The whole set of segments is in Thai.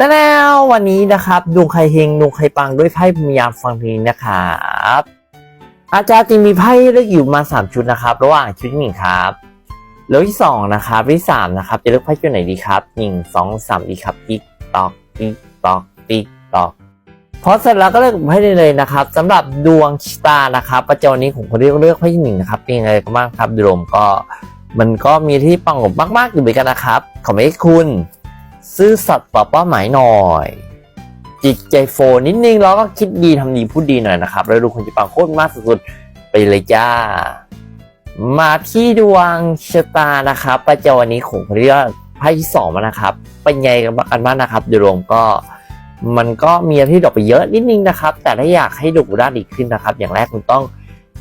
แต่แล้ววันนี้นะครับดวงใครเฮงดวงใครปังด้วยไพ่พยายามฟังเพลงนะครับอาจารย์จะมีไพ่เลือกอยู่มาสามชุดนะครับ ระหว่างชุดหนึ่งครับแล้วที่สองนะครับที่สามนะครับจะเลือกไพ่ชุดไหนดีครับหนึ่งสองสามดีครับติ๊กตอกติ๊กตอกติ๊กตอกพอเสร็จแล้วก็เลือกไพ่ได้เลยนะครับสำหรับดวงชะตานะครับประจำวันนี้ของคนที่เลือกไพ่ที่หนึ่งนะครับเป็นยังไงกันบ้างครับดวงก็มันก็มีที่ปังผมมากๆอยู่เหมือนกันนะครับขอให้คุณ ซื่อสัตย์ต่อเป้าหมายหน่อย จิตใจโฟนิดนึงแล้วก็คิดดีทำดีพูดดีหน่อยนะครับแล้วดูคนจะปังโคตรมากสุดๆไปเลยจ้า มาที่ดวงชะตานะครับ ประจำวันนี้ของคนที่ว่าไพ่ที่สองมานะครับ เป็นไงกันบ้างนะครับโดยรวมก็มันก็มีอะไรที่ดรอกไปเยอะนิดนึงนะครับ แต่ถ้าอยากให้ดูด้านดีขึ้นนะครับ อย่างแรกคุณต้อง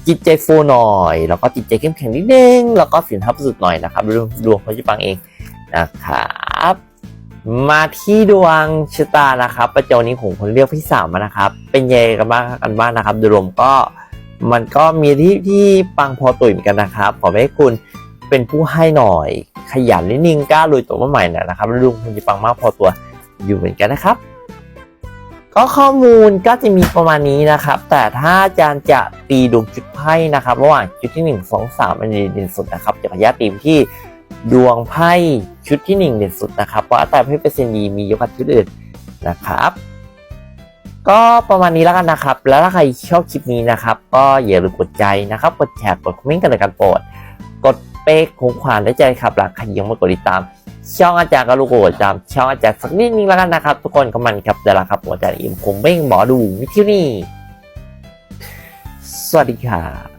จิตใจฟูหน่อย แล้วก็จิตใจเข้มแข็งนิดนึง แล้วก็สินทับสุดหน่อยนะครับดวงดวงคนที่ปังเองนะครับ มาที่ดวงชะตานะครับ ประจวันนี้ผมคนเรียกพี่สามมานะครับ เป็นยังไงกันบ้างกันบ้างนะครับโดยรวมก็มันก็มีที่ที่ปังพอตัวเหมือนกันนะครับ ขอให้คุณเป็นผู้ให้หน่อย ขยันนิดนึงกล้าลุยตัวใหม่หน่อยนะครับล้วดูคุณจะปังมากพอตัวอยู่เหมือนกันนะครับ ก็ข้อมูลก็จะมีประมาณนี้นะครับ แต่ถ้าอาจารย์จะตีดวงจุดไพ่นะครับ ระหว่างจุดที่ 1 2 3อันนี้เด่นสุดนะครับจะขออนุญาตตีที่ ดวงไพ่ชุดที่1เด่นสุดนะครับเพราะแต่ไพ่เปอร์เซ็นต์ดีมียกับชุดอื่นนะครับ ก็ประมาณนี้แล้วกันนะครับ แล้วถ้าใครชอบคลิปนี้นะครับ ก็อย่าลืมกดใจนะครับ กดแชร์กดคอมเมนต์กันในการโปรดกดเป๊กของขวานได้ใจครับหลักใครยังไม่กดติดตาม ช่องอาจารย์ก็ลูกโกดจำช่องอาจารย์สักนิดนึงแล้วกันนะครับ ทุกคนก็มันครับเดี๋ยวละครับอาจารย์อิมผมเบ้งหมอดูวิทิวนี่สวัสดีค่ะ